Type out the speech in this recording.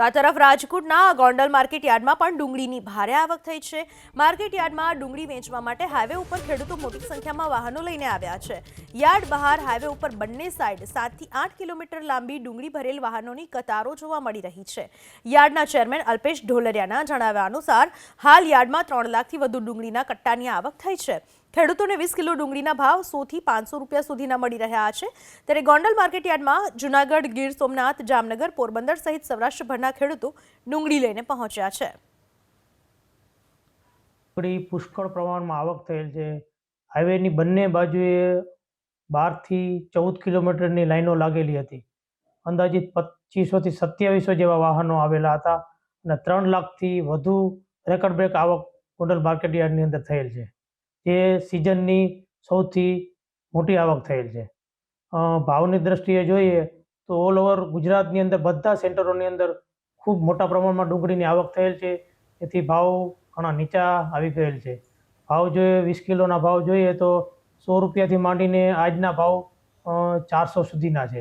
તો આ તરફ રાજકોટના ગોંડલ માર્કેટ યાર્ડમાં પણ ડુંગળીની ભારે આવક થઈ છે. માર્કેટ યાર્ડમાં ડુંગળી વેચવા માટે હાઈવે ઉપર ખેડૂતો મોટી સંખ્યામાં વાહનો લઈને આવ્યા છે. યાર્ડ બહાર હાઈવે ઉપર બંને સાઈડ સાતથી આઠ કિલોમીટર લાંબી ડુંગળી ભરેલ વાહનોની કતારો જોવા મળી રહી છે. યાર્ડના ચેરમેન અલ્પેશ ઢોલરિયાના જણાવ્યા અનુસાર, હાલ યાર્ડમાં ત્રણ લાખથી વધુ ડુંગળીના કટ્ટાની આવક થઈ છે. ખેડૂતોને વીસ કિલો ડુંગળીના ભાવ સોથી પાંચસો રૂપિયા સુધીના મળી રહ્યા છે. ત્યારે ગોંડલ માર્કેટ યાર્ડમાં જુનાગઢ, ગીર સોમનાથ, જામનગર, પોરબંદર સહિત સૌરાષ્ટ્રભરના ખેડૂતો ડુંગળી લઈને પહોંચ્યા છે. પુષ્કળ પ્રમાણમાં આવક થયેલ છે. હાઈવેની બંને બાજુએ બારથી ચૌદ કિલોમીટરની લાઈનો લાગેલી હતી. અંદાજિત પચીસોથી સત્યાવીસો જેવા વાહનો આવેલા હતા અને ત્રણ લાખથી વધુ રેકર્ડ બ્રેક આવક ગોંડલ માર્કેટ યાર્ડની અંદર થયેલ છે, જે સિઝનની સૌથી મોટી આવક થયેલ છે. ભાવની દ્રષ્ટિએ જોઈએ તો ઓલ ઓવર ગુજરાતની અંદર બધા સેન્ટરોની અંદર ખૂબ મોટા પ્રમાણમાં ડુંગળીની આવક થયેલ છે એથી ભાવ ઘણા નીચા આવી ગયેલ છે. ભાવ જોઈએ, વીસ કિલોના ભાવ જોઈએ તો સો રૂપિયાથી માંડીને આજના ભાવ ચારસો સુધીના છે.